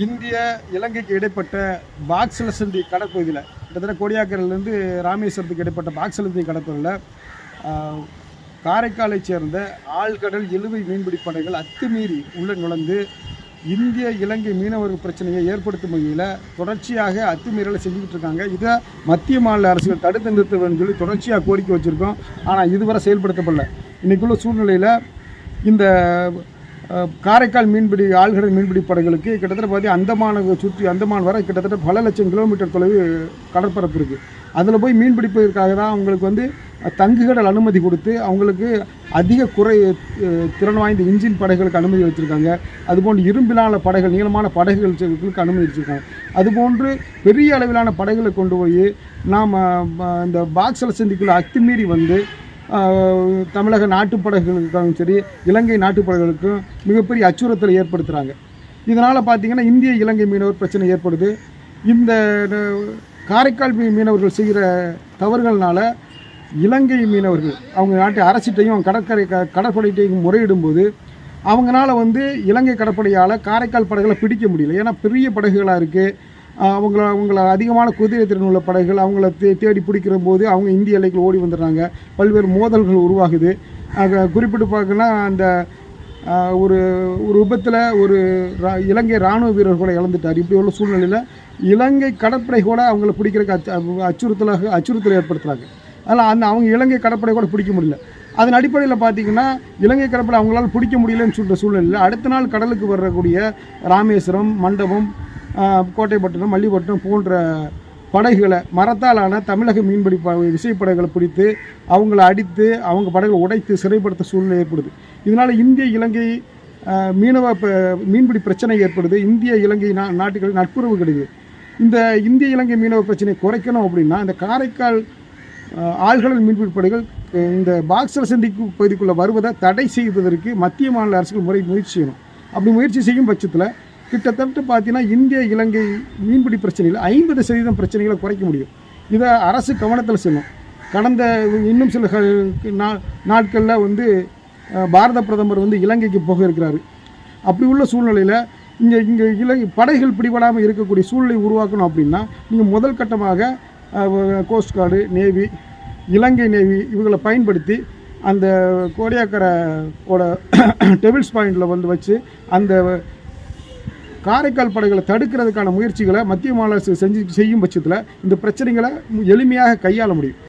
இந்திய இலங்கைக்கு இடைப்பட்ட பாக்ஸலசந்தி கடற்பகுதியில் கிட்டத்தட்ட கோடியாக்கரையிலேருந்து ராமேஸ்வரத்துக்கு இடைப்பட்ட பாக்ஸலசந்தி கடற்பகுதியில் காரைக்காலைச் சேர்ந்த ஆழ்கடல் இழுவை மீன்பிடி அத்துமீறி உள்ளே நுழைந்து இந்திய இலங்கை மீனவர்கள் பிரச்சனையை ஏற்படுத்தும் வகையில் தொடர்ச்சியாக அத்துமீறலை செஞ்சுக்கிட்டு இருக்காங்க. இதை மத்திய மாநில அரசுகள் தடுத்து நிறுத்த வேண்டும் சொல்லி தொடர்ச்சியாக கோரிக்கை வச்சுருக்கோம். ஆனால் இதுவரை செயல்படுத்தப்படல. இன்றைக்குள்ள சூழ்நிலையில் இந்த காரைக்கால் மீன்பிடி ஆழ்கடல் மீன்பிடி படகுகளுக்கு கிட்டத்தட்ட பார்த்தீங்கன்னா அந்தமான சுற்றி அந்தமான் வரை கிட்டத்தட்ட பல லட்சம் கிலோமீட்டர் தொலைவு கடற்பரப்பு இருக்குது அதில் போய் மீன் பிடிப்பதற்காக தான் அவங்களுக்கு வந்து தங்குகடல் அனுமதி கொடுத்து அவங்களுக்கு அதிக குறை திறன் வாய்ந்த இன்ஜின் படகுகளுக்கு அனுமதி வச்சுருக்காங்க அதுபோன்று இரும்பிலான படகுகள் நீளமான படகுகளுக்கு அனுமதி வச்சுருக்காங்க அதுபோன்று பெரிய அளவிலான படகுகளை கொண்டு போய் நாம் இந்த பாக்ஸில் சந்திக்குள்ள அத்துமீறி வந்து தமிழக நாட்டுப்படகுகளுக்கும் சரி இலங்கை நாட்டுப்படைகளுக்கும் மிகப்பெரிய அச்சுறுத்தலை ஏற்படுத்துகிறாங்க இதனால் பார்த்தீங்கன்னா இந்திய இலங்கை மீனவர் பிரச்சனை ஏற்படுது. இந்த காரைக்கால் மீனவர்கள் செய்கிற தவறுகள்னால் இலங்கை மீனவர்கள் அவங்க நாட்டு அரசிட்டையும் கடற்கரை க கடற்படையிட்டையும் முறையிடும்போது அவங்களால வந்து இலங்கை கடற்படையால் காரைக்கால் படகுகளை பிடிக்க முடியல. ஏன்னா பெரிய படகுகளாக இருக்குது அவங்கள அவங்கள அதிகமான குதிரை திறன் உள்ள படைகள் அவங்கள தே தேடி பிடிக்கிற போது அவங்க இந்திய எல்லைக்குள்ள ஓடி வந்துடுறாங்க. பல்வேறு மோதல்கள் உருவாகுது. ஆக குறிப்பிட்டு பார்க்கணும்னா அந்த ஒரு ஒரு விபத்தில் ஒரு ரா- இலங்கை இராணுவ வீரர் கூட இழந்துட்டார் இப்படி உள்ள சூழ்நிலையில் இலங்கை கடற்படை கூட அவங்கள பிடிக்கிறக்கு அச்சு அச்சுறுத்தலாக அச்சுறுத்தல் ஏற்படுத்துகிறாங்க அதனால் அந்த அவங்க இலங்கை கடற்படை கூட பிடிக்க முடியல. அதன் அடிப்படையில் பார்த்தீங்கன்னா இலங்கை கடற்படை அவங்களால் பிடிக்க முடியலன்னு சொல்கிற சூழ்நிலையில் அடுத்த நாள் கடலுக்கு வரக்கூடிய ராமேஸ்வரம் மண்டபம் கோட்டைப்பட்டினம் மல்லிப்பட்டினம் போன்ற படகுகளை மரத்தாலான தமிழக மீன்பிடி ப விசைப்படகுகளை பிடித்து அவங்கள அடித்து அவங்க படகுகளை உடைத்து சிறைப்படுத்த சூழ்நிலை ஏற்படுது. இதனால் இந்திய இலங்கை மீனவ ப- மீன்பிடி பிரச்சனை ஏற்படுது. இந்திய இலங்கை நா நாட்டுகளில் நட்புறவு கிடையாது இந்த இந்திய இலங்கை மீனவ பிரச்சனையை குறைக்கணும் அப்படின்னா இந்த காரைக்கால் ஆழ்கடல் மீன்பிடி படைகள் இந்த பாக்ஸர் சந்திக்கு பகுதிக்குள்ளே வருவதை தடை செய்வதற்கு மத்திய மாநில அரசுகள் முறை முயற்சி செய்யணும். அப்படி முயற்சி செய்யும் பட்சத்தில் கிட்டத்தட்ட பார்த்தீங்கன்னா இந்திய இலங்கை மீன்பிடி பிரச்சனையில் ஐம்பது சதவீதம் பிரச்சனைகளை குறைக்க முடியும். இதை அரசு கவனத்தில் செய்யணும். கடந்த இன்னும் சில நா- நாட்களில் வந்து பாரத பிரதமர் வந்து இலங்கைக்கு போக இருக்கிறாரு. அப்படி உள்ள சூழ்நிலையில் இங்கே இங்கே இலங்கை படைகள் பிடிபடாமல் இருக்கக்கூடிய சூழ்நிலை உருவாக்கணும் அப்படின்னா நீங்கள் முதல் கட்டமாக coast guard navy Ilangai navy இவங்களை பயன்படுத்தி அந்த கோடியாக்கரையோட டெபிள்ஸ் பாயிண்டில் வந்து வச்சு அந்த காரைக்கால் படைகளை தடுக்கிறதுக்கான முயற்சிகளை மத்திய மாநில அரசு செஞ்சு செய்யும் பட்சத்தில் இந்த பிரச்சனைகளை எளிமையாக கையாள முடியும்.